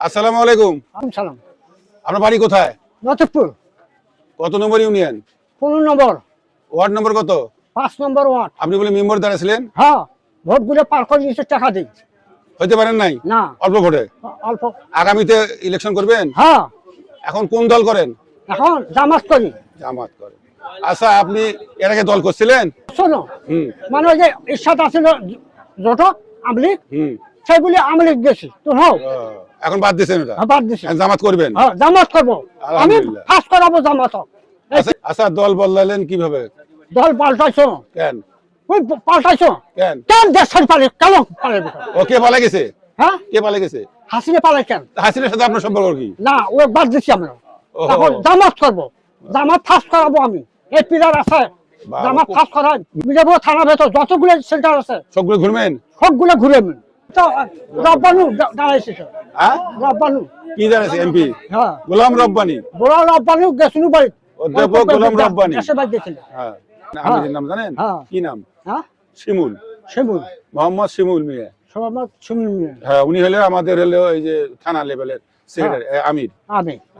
আসসালামু আলাইকুম। আলাইকুম সালাম। আপনার বাড়ি কোথায়? লতিফপুর কত নম্বর ইউনিয়ন? পনেরো নম্বর। ওয়ার্ড নম্বর কত? পাঁচ নম্বর ওয়ার্ড। আপনি বলে মেম্বার দাঁড়াছিলেন হ্যাঁ ভোটগুলো পার করে দিয়েছে টাকা দিই হইতে পারেন নাই? না। অল্প ভোটে? অল্প। আগামীতে ইলেকশন করবেন? হ্যাঁ। এখন কোন দল করেন? এখন জামাত করি। জামাত করেন। আচ্ছা আপনি এর আগে দল করছিলেন? শোনো হুম। মানে ওই যে ইচ্ছাত আছিল জোট আমলিক হুম। সেইগুলি আমলিক গেছি। তো হও। ও, এখন বাদ দিয়েছেন ওটা হ্যাঁ, বাদ এখন জামাত করবেন? হ্যাঁ জামাত করব। আমি। ফাঁস করাবো জামাত। আচ্ছা আচ্ছা দল বদলালেন কীভাবে? দল পাল্টাইছো। কেন? ওই পাল্টাইছো। কেন? কেন দেশের পালে কেন পালে ও কে পালে গেছে? হ্যাঁ? কে পালে গেছে? হাসিনে পালে কেন? হাসিনের সাথে আপনার সম্পর্ক কি? না ও বাদ দিছি আমরা। এখন জামাত করব। জামাত ফাঁস করাবো আমি। এই পিলার আছে। জামাত ফাঁস করাই। মিরাপুর থানা ভেতর যতগুলো সেন্টার আছে সবগুলো ঘুরবেন? সবগুলো ঘুরে আমি তো রব্বানু দাঁড়াইছে হ্যাঁ? রব্বানু। কি জানাছে এমপি হ্যাঁ। গোলাম রব্বানি। গেছিল বাড়ি। অধ্যাপক গোলাম রব্বানী। দেশে বাড়ি গেছিল হ্যাঁ। আমিরের নাম জানেন? হ্যাঁ। কি নাম? হ্যাঁ? শিমুল। শিমুল। মোহাম্মদ শিমুল মিয়া। সব শিমুল মিয়া। হ্যাঁ উনি হলে আমাদের হলো এই যে থানা লেভেলের আমির।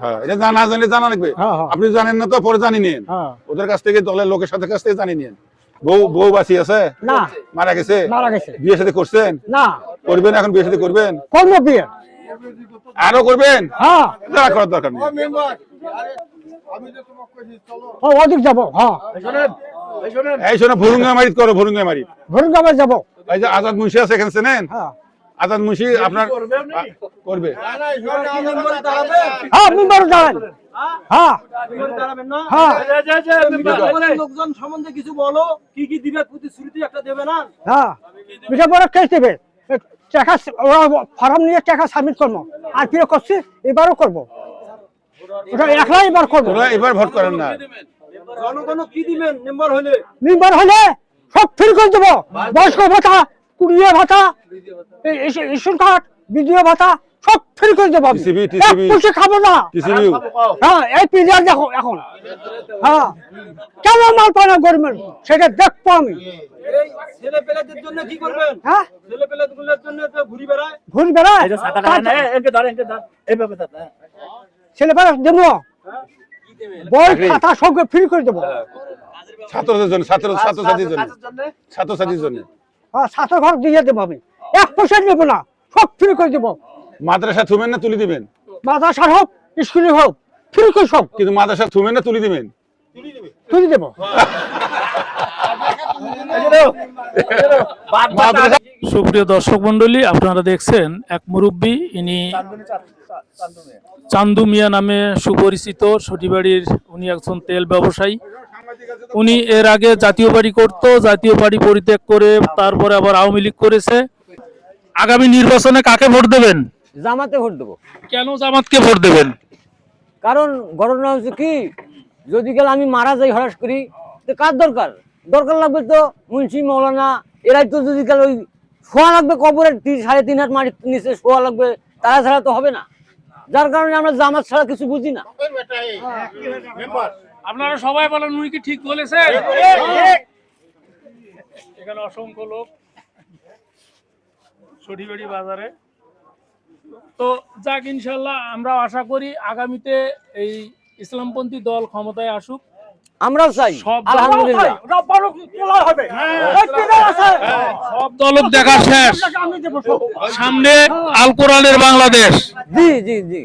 হ্যাঁ এটা জানা জানলে জানা লাগবে। হ্যাঁ, হ্যাঁ। আপনি জানেন না তো পরে জানি নিন হ্যাঁ। ওদের কাছ থেকে দলের লোকের সাথে কাছ থেকে জানি নিন বউ বউ বাঁচি আছে? না। মারা গেছে? মারা গেছে। বিয়ে সাথে করছেন? না। করবেন এখন বিয়ে সাথে করবেন? কর্ম বিয়ে। আরও করবেন? হ্যাঁ। করার দরকার নেই। যাব হ্যাঁ। এই শোনো ভরুঙ্গা মারিত করো ভরুঙ্গা মারিত। ভরুঙ্গাবে যাব। এই যে আজাদ মুন্সি আছে এখানে চেনেন? হ্যাঁ। আজাদ মুন্সি আপনার করবে। হ্যাঁ দাঁড়ান। হ্যাঁ? হ্যাঁ। লোকজন সম্বন্ধে কিছু বলো কি কি দিবে প্রতিশ্রুতি একটা দেবে না? হ্যাঁ। বিটা বড় কেস দেবে। টাকা ওরা ফর্ম নিয়ে টাকা সাবমিট করব। আর ফিরে করছি এবারও করব। ওটা একলা এবার করব। এবার ভোট করেন না। জনগণ কি দিবেন? মেম্বার হলে? মেম্বার হলে সব ফ্রি করে দেবো। বয়স্ক ভাতা কুড়িয়ে ভাতা ইস্যুর কার্ড বিডিও ভাতা সব ফ্রি করে দেবো আমি। TCB, এক পয়সা খাব না। টিসিবি। হ্যাঁ এই পিরিয়ড দেখো এখন। হ্যাঁ। কেমন মাল পায় না গরিবের সেটা দেখব আমি। এই ছেলে পেলেদের জন্য কি করবেন? হ্যাঁ? ছেলে পেলেগুলোর জন্য তো ঘুরি বেড়ায়। ঘুরি বেড়ায়? ছেলে বেড়া দেবো। বই খাতা সবকে ফ্রি করে দেবো। ছাত্রদের জন্য ছাত্র ছাত্রছাত্রীর জন্য। ছাত্রছাত্রীর জন্য। হ্যাঁ ছাত্র ঘর দিয়ে দেবো আমি। এক পয়সা নেব না। সব ফ্রি করে দেবো। মাদ্রাসা থুমেন না তুলি দিবেন? মাদ্রাসার হোক স্কুলে হোক ফ্রি করে সব কিন্তু মাদ্রাসা থুমেন না তুলি দিবেন? তুলে দেবো। মাদ্রাসা সুপ্রিয় দর্শক মন্ডলী আপনারা দেখছেন এক মুরব্বী ইনি চান্দু মিয়া নামে সুপরিচিত সটিবাড়ির উনি একজন তেল ব্যবসায়ী। উনি এর আগে জাতীয় বাড়ি করত জাতীয় বাড়ি পরিত্যাগ করে তারপরে আবার আওয়ামী লীগ করেছে। আগামী নির্বাচনে কাকে ভোট দেবেন? জামাতে ভোট দেবো। কেন জামাতকে ভোট দেবেন? কারণ ঘটনা হচ্ছে কি যদি গেলে আমি মারা যাই হরাস করি তো কার দরকার? দরকার লাগবে তো মুন্সি মৌলানা এরাই তো যদি গেলে ওই শোয়া লাগবে কবরের তিন সাড়ে তিন হাত মাটির নিচে শোয়া লাগবে তারা ছাড়া তো হবে না। যার কারণে আমরা জামাত ছাড়া কিছু বুঝি না। আপনারা সবাই বলেন উনি কি ঠিক বলেছেন? এখানে অসংখ্য লোক। সঠিবাড়ি বাজারে। তো যাক ইনশাল্লাহ আমরা আশা করি আগামীতে এই ইসলামপন্থী দল ক্ষমতায় আসুক। আমরাও চাই। সব আলহামদুলিল্লাহ। সব দলক দেখা শেষ। আমি দেবো সব সামনে আল কোরআনের বাংলাদেশ। জি জি জি।